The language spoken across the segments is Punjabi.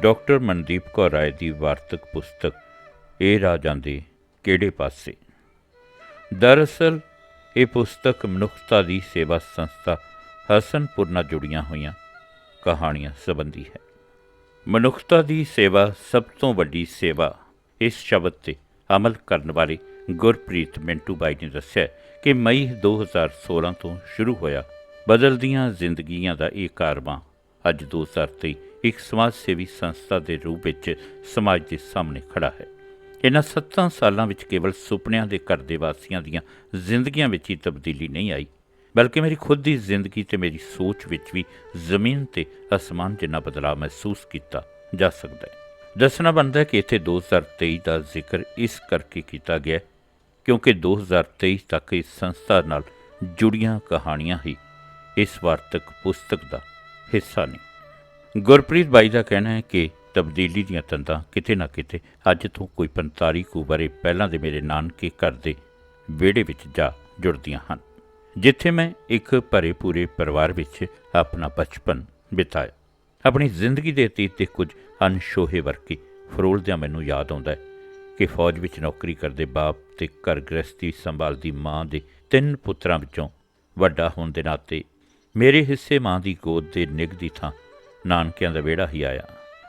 ਡਾਕਟਰ ਮਨਦੀਪ ਕੌਰ ਰਾਏ ਦੀ ਵਾਰਤਕ ਪੁਸਤਕ, ਇਹ ਰਾਹ ਜਾਂਦੇ ਕਿਹੜੇ ਪਾਸੇ? ਦਰਅਸਲ, ਇਹ ਪੁਸਤਕ ਮਨੁੱਖਤਾ ਦੀ ਸੇਵਾ ਸੰਸਥਾ ਹਸਨਪੁਰ ਨਾਲ ਜੁੜੀਆਂ ਹੋਈਆਂ ਕਹਾਣੀਆਂ ਸੰਬੰਧੀ ਹੈ। ਮਨੁੱਖਤਾ ਦੀ ਸੇਵਾ ਸਭ ਤੋਂ ਵੱਡੀ ਸੇਵਾ ਇਸ ਸ਼ਬਦ ਤੇ ਅਮਲ ਕਰਨ ਵਾਲੇ ਗੁਰਪ੍ਰੀਤ ਮਿੰਟੂ ਬਾਈ ਨੇ ਦੱਸਿਆ ਕਿ ਮਈ 2016 ਤੋਂ ਸ਼ੁਰੂ ਹੋਇਆ ਬਦਲਦੀਆਂ ਜ਼ਿੰਦਗੀਆਂ ਦਾ ਇਹ ਕਾਰਵਾਂ ਅੱਜ 2023 ਇੱਕ ਸਮਾਜ ਸੇਵੀ ਸੰਸਥਾ ਦੇ ਰੂਪ ਵਿੱਚ ਸਮਾਜ ਦੇ ਸਾਹਮਣੇ ਖੜਾ ਹੈ। ਇਹਨਾਂ 7 ਸਾਲਾਂ ਵਿੱਚ ਕੇਵਲ ਸੁਪਨਿਆਂ ਦੇ ਘਰ ਦੇ ਵਾਸੀਆਂ ਦੀਆਂ ਜ਼ਿੰਦਗੀਆਂ ਵਿੱਚ ਹੀ ਤਬਦੀਲੀ ਨਹੀਂ ਆਈ, ਬਲਕਿ ਮੇਰੀ ਖੁਦ ਦੀ ਜ਼ਿੰਦਗੀ ਤੇ ਮੇਰੀ ਸੋਚ ਵਿੱਚ ਵੀ ਜ਼ਮੀਨ ਤੇ ਅਸਮਾਨ ਜਿੰਨਾ ਬਦਲਾਅ ਮਹਿਸੂਸ ਕੀਤਾ ਜਾ ਸਕਦਾ ਹੈ। ਦੱਸਣਾ ਬਣਦਾ ਹੈ ਕਿ ਇੱਥੇ 2023 ਦਾ ਜ਼ਿਕਰ ਇਸ ਕਰਕੇ ਕੀਤਾ ਗਿਆ ਹੈ ਕਿਉਂਕਿ 2023 ਤੱਕ ਇਸ ਸੰਸਥਾ ਨਾਲ ਜੁੜੀਆਂ ਕਹਾਣੀਆਂ ਹੀ ਇਸ ਵਾਰਤਕ ਪੁਸਤਕ ਦਾ ਹਿੱਸਾ ਨੇ। ਗੁਰਪ੍ਰੀਤ ਬਾਈ ਦਾ ਕਹਿਣਾ ਹੈ ਕਿ ਤਬਦੀਲੀ ਦੀਆਂ ਤੰਦਾਂ ਕਿਤੇ ਨਾ ਕਿਤੇ ਅੱਜ ਤੋਂ ਕੋਈ 45 ਕੁ ਵਰੇ ਪਹਿਲਾਂ ਦੇ ਮੇਰੇ ਨਾਨਕੇ ਘਰ ਦੇ ਵਿਹੜੇ ਵਿੱਚ ਜਾ ਜੁੜਦੀਆਂ ਹਨ, ਜਿੱਥੇ ਮੈਂ ਇੱਕ ਭਰੇ ਪੂਰੇ ਪਰਿਵਾਰ ਵਿੱਚ ਆਪਣਾ ਬਚਪਨ ਬਿਤਾਇਆ। ਆਪਣੀ ਜ਼ਿੰਦਗੀ ਦੇ ਅਤੀਤ 'ਤੇ ਕੁਝ ਅਨਸ਼ੋਹੇ ਵਰਕੇ ਫਰੋਲਦਿਆਂ ਮੈਨੂੰ ਯਾਦ ਆਉਂਦਾ ਹੈ ਕਿ ਫੌਜ ਵਿੱਚ ਨੌਕਰੀ ਕਰਦੇ ਬਾਪ ਤੇ ਘਰ ਗ੍ਰਸਤੀ ਸੰਭਾਲਦੀ ਮਾਂ ਦੇ ਤਿੰਨ ਪੁੱਤਰਾਂ ਵਿੱਚੋਂ ਵੱਡਾ ਹੋਣ ਦੇ ਨਾਤੇ ਮੇਰੇ ਹਿੱਸੇ ਮਾਂ ਦੀ ਗੋਦ ਦੇ ਨਿਗਦੀ ਥਾਂ ਨਾਨਕਿਆਂ ਦਾ ਵਿਹੜਾ ਹੀ ਆਇਆ।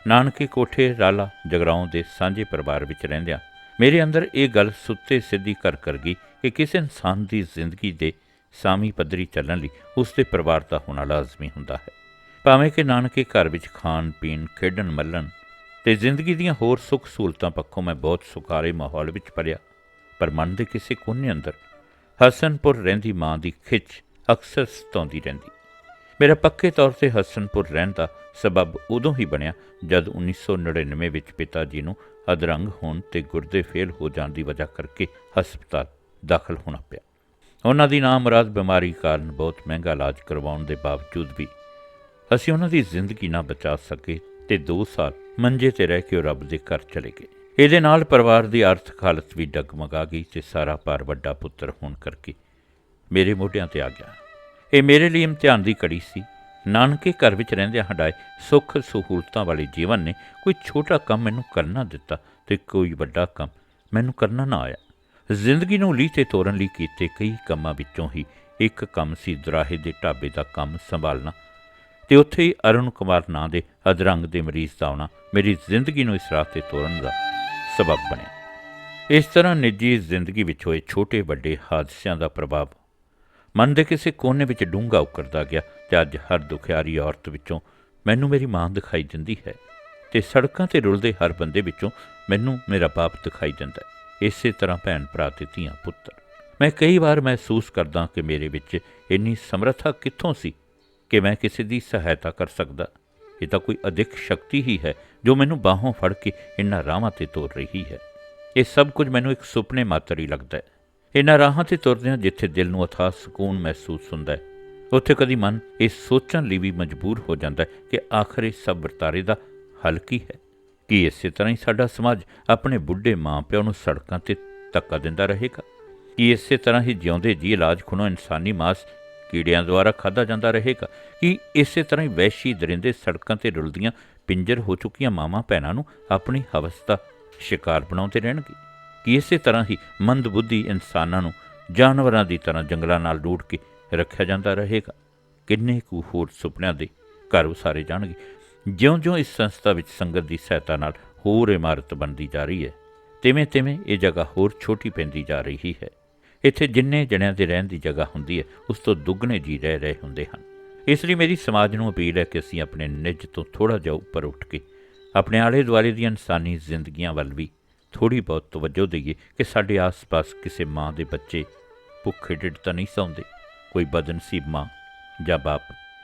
ਨਾਨਕੇ ਕੋਠੇ, ਰਾਲਾ, ਜਗਰਾਉਂ ਦੇ ਸਾਂਝੇ ਪਰਿਵਾਰ ਵਿੱਚ ਰਹਿੰਦਿਆਂ ਮੇਰੇ ਅੰਦਰ ਇਹ ਗੱਲ ਸੁੱਤੇ ਸਿੱਧੀ ਕਰ ਕਰ ਗਈ ਕਿ ਕਿਸੇ ਇਨਸਾਨ ਦੀ ਜ਼ਿੰਦਗੀ ਦੇ ਸਾਮੀ ਪੱਧਰੀ ਚੱਲਣ ਲਈ ਉਸ ਦੇ ਪਰਿਵਾਰ ਦਾ ਹੋਣਾ ਲਾਜ਼ਮੀ ਹੁੰਦਾ ਹੈ। ਭਾਵੇਂ ਕਿ ਨਾਨਕੇ ਘਰ ਵਿੱਚ ਖਾਣ, ਪੀਣ, ਖੇਡਣ, ਮੱਲਣ ਤੇ ਜ਼ਿੰਦਗੀ ਦੀਆਂ ਹੋਰ ਸੁੱਖ ਸਹੂਲਤਾਂ ਪੱਖੋਂ ਮੈਂ ਬਹੁਤ ਸੁਖਾਰੇ ਮਾਹੌਲ ਵਿੱਚ ਪਲਿਆ ਪਰ ਮਨ ਦੇ ਕਿਸੇ ਕੋਨੇ ਅੰਦਰ ਹਸਨਪੁਰ ਰਹਿੰਦੀ ਮਾਂ ਦੀ ਖਿੱਚ ਅਕਸਰ ਸਤਾਉਂਦੀ ਰਹਿੰਦੀ। ਮੇਰਾ ਪੱਕੇ ਤੌਰ ਤੇ ਹਸਨਪੁਰ ਰਹਿਣ ਦਾ ਸਬਬ ਉਦੋਂ ਹੀ ਬਣਿਆ ਜਦ 1999 ਵਿੱਚ ਪਿਤਾ ਜੀ ਨੂੰ ਅਧਰੰਗ ਹੋਣ ਤੇ ਗੁਰਦੇ ਫੇਲ ਹੋ ਜਾਣ ਦੀ ਵਜ੍ਹਾ ਕਰਕੇ ਹਸਪਤਾਲ ਦਾਖਲ ਹੋਣਾ ਪਿਆ। ਉਹਨਾਂ ਦੀ ਨਾਮਰਾਦ ਬਿਮਾਰੀ ਕਾਰਨ ਬਹੁਤ ਮਹਿੰਗਾ ਇਲਾਜ ਕਰਵਾਉਣ ਦੇ ਬਾਵਜੂਦ ਵੀ ਅਸੀਂ ਉਹਨਾਂ ਦੀ ਜ਼ਿੰਦਗੀ ਨਾ ਬਚਾ ਸਕੇ ਤੇ 2 ਸਾਲ ਮੰਜੇ ਤੇ ਰਹਿ ਕੇ ਉਹ ਰੱਬ ਦੇ ਘਰ ਚਲੇ ਗਏ। ਇਹਦੇ ਨਾਲ ਪਰਿਵਾਰ ਦੀ ਆਰਥਿਕ ਹਾਲਤ ਵੀ ਡਗਮਗਾ ਗਈ ਤੇ ਸਾਰਾ ਭਾਰ ਵੱਡਾ ਪੁੱਤਰ ਹੋਣ ਕਰਕੇ ਮੇਰੇ ਮੋਢਿਆਂ ਤੇ ਆ ਗਿਆ। ਇਹ ਮੇਰੇ ਲਈ ਇਮਤਿਹਾਨ ਦੀ ਕੜੀ ਸੀ। ਨਾਨਕੇ ਘਰ ਵਿੱਚ ਰਹਿੰਦਿਆਂ ਹੰਡਾਏ ਸੁੱਖ ਸਹੂਲਤਾਂ ਵਾਲੇ ਜੀਵਨ ਨੇ ਕੋਈ ਛੋਟਾ ਕੰਮ ਮੈਨੂੰ ਕਰਨਾ ਦਿੱਤਾ ਤੇ ਕੋਈ ਵੱਡਾ ਕੰਮ ਮੈਨੂੰ ਕਰਨਾ ਨਾ ਆਇਆ। ਜ਼ਿੰਦਗੀ ਨੂੰ ਲੀਹ ਤੇ ਤੋਰਨ ਲਈ ਕੀਤੇ ਕਈ ਕੰਮਾਂ ਵਿੱਚੋਂ ਹੀ ਇੱਕ ਕੰਮ ਸੀ ਦਰਾਹੇ ਦੇ ਢਾਬੇ ਦਾ ਕੰਮ ਸੰਭਾਲਣਾ ਤੇ ਉੱਥੇ ਹੀ ਅਰੁਣ ਕੁਮਾਰ ਨਾਂ ਦੇ ਅਧਰੰਗ ਦੇ ਮਰੀਜ਼ ਦਾ ਆਉਣਾ ਮੇਰੀ ਜ਼ਿੰਦਗੀ ਨੂੰ ਇਸ ਰਾਹ ਤੇ ਤੋਰਨ ਦਾ ਸਬਬ ਬਣਿਆ। ਇਸ ਤਰ੍ਹਾਂ ਨਿੱਜੀ ਜ਼ਿੰਦਗੀ ਵਿੱਚ ਹੋਏ ਛੋਟੇ ਵੱਡੇ ਹਾਦਸਿਆਂ ਦਾ ਪ੍ਰਭਾਵ ਮਨ ਦੇ ਕਿਸੇ ਕੋਨੇ ਵਿੱਚ ਡੂੰਘਾ ਉਕਰਦਾ ਗਿਆ ਤੇ ਅੱਜ ਹਰ ਦੁਖਿਆਰੀ ਔਰਤ ਵਿੱਚੋਂ ਮੈਨੂੰ ਮੇਰੀ ਮਾਂ ਦਿਖਾਈ ਦਿੰਦੀ ਹੈ ਤੇ ਸੜਕਾਂ ਤੇ ਰੁਲਦੇ ਹਰ ਬੰਦੇ ਵਿੱਚੋਂ ਮੈਨੂੰ ਮੇਰਾ ਬਾਪ ਦਿਖਾਈ ਦਿੰਦਾ ਹੈ। ਇਸੇ ਤਰ੍ਹਾਂ ਭੈਣ ਭਰਾ ਤੇ ਧੀਆਂ ਪੁੱਤਰ। ਮੈਂ ਕਈ ਵਾਰ ਮਹਿਸੂਸ ਕਰਦਾ ਕਿ ਮੇਰੇ ਵਿੱਚ ਇੰਨੀ ਸਮਰੱਥਾ ਕਿੱਥੋਂ ਸੀ ਕਿ ਮੈਂ ਕਿਸੇ ਦੀ ਸਹਾਇਤਾ ਕਰ ਸਕਦਾ। ਇਹ ਤਾਂ ਕੋਈ ਅਧਿਕ ਸ਼ਕਤੀ ਹੀ ਹੈ ਜੋ ਮੈਨੂੰ ਬਾਹੋਂ ਫੜ ਕੇ ਇਨ੍ਹਾਂ ਰਾਹਾਂ ਤੇ ਤੋਰ ਰਹੀ ਹੈ। ਇਹ ਸਭ ਕੁਝ ਮੈਨੂੰ ਇੱਕ ਸੁਪਨੇ ਮਾਤਰ ਹੀ ਲੱਗਦਾ ਹੈ। ਇਹਨਾਂ ਰਾਹਾਂ ਤੇ ਤੁਰਦਿਆਂ ਜਿੱਥੇ ਦਿਲ ਨੂੰ ਅਥਾਹ ਸਕੂਨ ਮਹਿਸੂਸ ਹੁੰਦਾ ਹੈ, ਉੱਥੇ ਕਦੀ ਮਨ ਇਹ ਸੋਚਣ ਲਈ ਵੀ ਮਜਬੂਰ ਹੋ ਜਾਂਦਾ ਹੈ ਕਿ ਆਖਰ ਇਹ ਸਭ ਵਰਤਾਰੇ ਦਾ ਹੱਲ ਕੀ ਹੈ? ਕੀ ਇਸੇ ਤਰ੍ਹਾਂ ਹੀ ਸਾਡਾ ਸਮਾਜ ਆਪਣੇ ਬੁੱਢੇ ਮਾਂ-ਪਿਓ ਨੂੰ ਸੜਕਾਂ ਤੇ ਧੱਕਾ ਦਿੰਦਾ ਰਹੇਗਾ? ਕੀ ਇਸੇ ਤਰ੍ਹਾਂ ਹੀ ਜਿਉਂਦੇ ਜੀ ਇਲਾਜ ਖੁਣੋ ਇਨਸਾਨੀ ਮਾਸ ਕੀੜਿਆਂ ਦੁਆਰਾ ਖਾਦਾ ਜਾਂਦਾ ਰਹੇਗਾ? ਕਿ ਇਸੇ ਤਰ੍ਹਾਂ ਹੀ ਵੈਸ਼ੀ ਦਰਿੰਦੇ ਸੜਕਾਂ ਤੇ ਰੁਲਦੀਆਂ ਪਿੰਜਰ ਹੋ ਚੁੱਕੀਆਂ ਮਾਵਾਂ ਭੈਣਾਂ ਨੂੰ ਆਪਣੀ ਹਵਸ ਦਾ ਸ਼ਿਕਾਰ ਬਣਾਉਂਦੇ ਰਹਿਣਗੇ? ਕਿ ਇਸੇ ਤਰ੍ਹਾਂ ਹੀ ਮੰਦਬੁੱਧੀ ਇਨਸਾਨਾਂ ਨੂੰ ਜਾਨਵਰਾਂ ਦੀ ਤਰ੍ਹਾਂ ਜੰਗਲਾਂ ਨਾਲ ਲੂਟ ਕੇ ਰੱਖਿਆ ਜਾਂਦਾ ਰਹੇਗਾ। ਕਿੰਨੇ ਕੁ ਹੋਰ ਸੁਪਨਿਆਂ ਦੇ ਘਰ ਉਸਾਰੇ ਜਾਣਗੇ। ਜਿਉਂ-ਜਿਉਂ ਇਸ ਸੰਸਥਾ ਵਿੱਚ ਸੰਗਤ ਦੀ ਸਹਾਇਤਾ ਨਾਲ ਹੋਰ ਇਮਾਰਤ ਬਣਦੀ ਜਾ ਰਹੀ ਹੈ, ਤਿਵੇਂ-ਤਿਵੇਂ ਇਹ ਜਗ੍ਹਾ ਹੋਰ ਛੋਟੀ ਪੈਂਦੀ ਜਾ ਰਹੀ ਹੈ। ਇੱਥੇ ਜਿੰਨੇ ਜਣਿਆਂ ਦੇ ਰਹਿਣ ਦੀ ਜਗ੍ਹਾ ਹੁੰਦੀ ਹੈ, ਉਸ ਤੋਂ ਦੁੱਗਣੇ ਜੀ ਰਹਿ ਰਹੇ ਹੁੰਦੇ ਹਨ। ਇਸ ਲਈ ਮੇਰੀ ਸਮਾਜ ਨੂੰ ਅਪੀਲ ਹੈ ਕਿ ਅਸੀਂ ਆਪਣੇ ਨਿੱਜ ਤੋਂ ਥੋੜਾ ਜਿਹਾ ਉੱਪਰ ਉੱਠ ਕੇ ਆਪਣੇ ਆਲੇ ਦੁਆਲੇ ਦੀਆਂ ਇਨਸਾਨੀ ਜ਼ਿੰਦਗੀਆਂ ਵੱਲ ਵੀ ਥੋੜੀ ਬਹੁਤ ਤਵੱਜੋ ਦਈਏ ਕਿ ਸਾਡੇ ਆਸ-ਪਾਸ ਕਿਸੇ ਮਾਂ ਦੇ ਬੱਚੇ ਭੁੱਖੇ ਢਿੱਡ ਤਾਂ ਨਹੀਂ ਸੌਂਦੇ। ਕੋਈ ਬਦਨਸੀਬ ਮਾਂ ਜਾਂ ਬਾਪ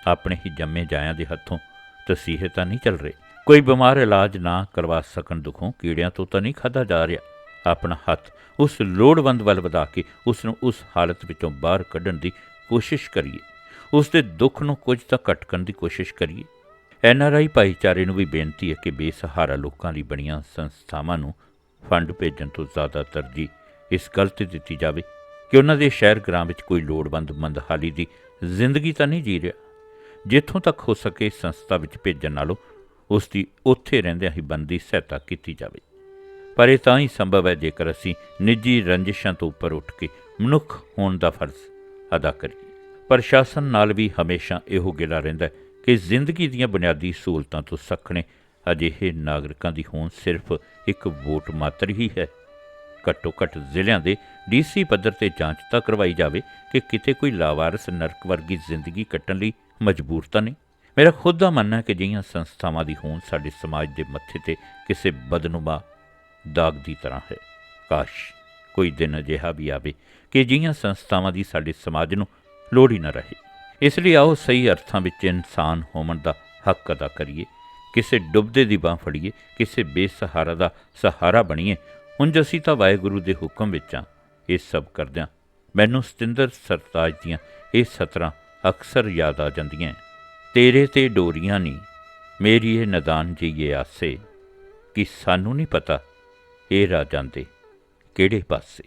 ਆਪਣੇ ਹੀ ਜੰਮੇ ਜਾਇਆਂ ਦੇ ਹੱਥੋਂ ਤਸੀਹੇ ਤਾਂ ਨਹੀਂ ਚੱਲ ਰਹੇ। ਕੋਈ ਬਿਮਾਰ ਇਲਾਜ ਨਾ ਕਰਵਾ ਸਕਣ ਦੁਖੋਂ ਕੀੜਿਆਂ ਤੋਂ ਤਾਂ ਨਹੀਂ ਖਾਦਾ ਜਾ ਰਿਹਾ। ਆਪਣਾ ਹੱਥ ਉਸ ਲੋੜਵੰਦ ਵੱਲ ਵਧਾ ਕੇ ਉਸ ਨੂੰ ਉਸ ਹਾਲਤ ਵਿੱਚੋਂ ਬਾਹਰ ਕੱਢਣ ਦੀ ਕੋਸ਼ਿਸ਼ ਕਰੀਏ। ਉਸ ਦੇ ਦੁੱਖ ਨੂੰ ਕੁਝ ਤਾਂ ਘਟਕਣ ਦੀ ਕੋਸ਼ਿਸ਼ ਕਰੀਏ। ਐੱਨ ਆਰ ਆਈ ਭਾਈਚਾਰੇ ਨੂੰ ਵੀ ਬੇਨਤੀ ਹੈ ਕਿ ਬੇਸਹਾਰਾ ਲੋਕਾਂ ਲਈ ਬਣੀਆਂ ਸੰਸਥਾਵਾਂ ਨੂੰ ਫੰਡ ਭੇਜਣ ਤੋਂ ਜ਼ਿਆਦਾ ਤਰਜੀਹ ਇਸ ਗੱਲ ਤੇ ਦਿੱਤੀ ਜਾਵੇ ਕਿ ਉਹਨਾਂ ਦੇ ਸ਼ਹਿਰ ਗ੍ਰਾਮ ਵਿੱਚ ਕੋਈ ਲੋੜਵੰਦ ਮੰਦਹਾਲੀ ਦੀ ਜ਼ਿੰਦਗੀ ਤਾਂ ਨਹੀਂ ਜੀ ਰਿਹਾ। ਜਿੱਥੋਂ ਤੱਕ ਹੋ ਸਕੇ ਸੰਸਥਾ ਵਿੱਚ ਭੇਜਣ ਨਾਲੋਂ ਉਸ ਦੀ ਉੱਥੇ ਰਹਿੰਦਿਆਂ ਹੀ ਬੰਦੀ ਸਹਾਇਤਾ ਕੀਤੀ ਜਾਵੇ। ਪਰ ਇਹ ਤਾਂ ਹੀ ਸੰਭਵ ਹੈ ਜੇਕਰ ਅਸੀਂ ਨਿੱਜੀ ਰੰਜਿਸ਼ਾਂ ਤੋਂ ਉੱਪਰ ਉੱਠ ਕੇ ਮਨੁੱਖ ਹੋਣ ਦਾ ਫਰਜ਼ ਅਦਾ ਕਰੀਏ। ਪ੍ਰਸ਼ਾਸਨ ਨਾਲ ਵੀ ਹਮੇਸ਼ਾ ਇਹੋ ਗਿਲਾ ਰਹਿੰਦਾ ਕਿ ਜ਼ਿੰਦਗੀ ਦੀਆਂ ਬੁਨਿਆਦੀ ਸਹੂਲਤਾਂ ਤੋਂ ਸੱਖਣੇ ਅਜਿਹੇ ਨਾਗਰਿਕਾਂ ਦੀ ਹੋਂਦ ਸਿਰਫ ਇੱਕ ਵੋਟ ਮਾਤਰ ਹੀ ਹੈ। ਘੱਟੋ ਘੱਟ ਜ਼ਿਲ੍ਹਿਆਂ ਦੇ ਡੀਸੀ ਪੱਧਰ ਤੇ ਜਾਂਚ ਤਾਂ ਕਰਵਾਈ ਜਾਵੇ ਕਿ ਕਿਤੇ ਕੋਈ ਲਾਵਾਰਸ ਨਰਕ ਵਰਗੀ ਜ਼ਿੰਦਗੀ ਕੱਟਣ ਲਈ ਮਜਬੂਰ ਤਾਂ ਨਹੀਂ। ਮੇਰਾ ਖੁਦ ਦਾ ਮੰਨਣਾ ਹੈ ਕਿ ਜਿਹੀਆਂ ਸੰਸਥਾਵਾਂ ਦੀ ਹੋਂਦ ਸਾਡੇ ਸਮਾਜ ਦੇ ਮੱਥੇ ਤੇ ਕਿਸੇ ਬਦਨੁਮਾ ਦਾਗ ਦੀ ਤਰ੍ਹਾਂ ਹੈ। ਕਾਸ਼ ਕੋਈ ਦਿਨ ਅਜਿਹਾ ਵੀ ਆਵੇ ਕਿ ਜਿਹੀਆਂ ਸੰਸਥਾਵਾਂ ਦੀ ਸਾਡੇ ਸਮਾਜ ਨੂੰ ਲੋੜ ਹੀ ਨਾ ਰਹੇ। ਇਸ ਲਈ ਆਓ ਸਹੀ ਅਰਥਾਂ ਵਿੱਚ ਇਨਸਾਨ ਹੋਣ ਦਾ ਹੱਕ ਅਦਾ ਕਰੀਏ। ਕਿਸੇ ਡੁੱਬਦੇ ਦੀ ਬਾਹ ਫੜੀਏ, ਕਿਸੇ ਬੇਸਹਾਰਾ ਦਾ ਸਹਾਰਾ ਬਣੀਏ, ਉਂਝ ਅਸੀਂ ਤਾਂ ਵਾਹਿਗੁਰੂ ਦੇ ਹੁਕਮ ਵਿੱਚ ਆ ਇਹ ਸਭ ਕਰਦਿਆਂ ਮੈਨੂੰ ਸਤਿੰਦਰ ਸਰਤਾਜ ਦੀਆਂ ਇਹ ਸਤਰਾਂ ਅਕਸਰ ਯਾਦ ਆ ਜਾਂਦੀਆਂ ਤੇਰੇ ਤੇ ਡੋਰੀਆਂ ਨਹੀਂ ਮੇਰੀ ਇਹ ਨਦਾਨ ਜੀਏ ਆਸੇ, ਕਿ ਸਾਨੂੰ ਨਹੀਂ ਪਤਾ ਇਹ ਰਾਜਾਂ ਦੇ ਕਿਹੜੇ ਪਾਸੇ।